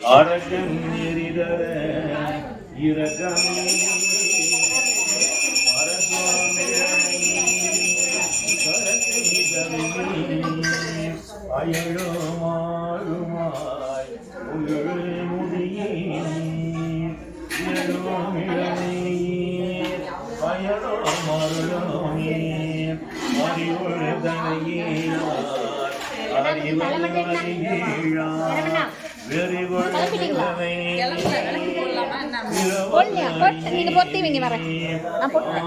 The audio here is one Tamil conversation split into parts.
படை அரசன் எரிதர அயழுமாறுமாய் உயிர் முடியே பயணம் மருளமே அறிவுறுதனையே போடலையா? நீங்க பொத்தி வைங்க வரேன். நான் போட்டுட்டேன்.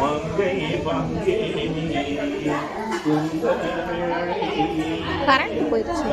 மங்கை பங்கே கரண்ட் போயிடுச்சு.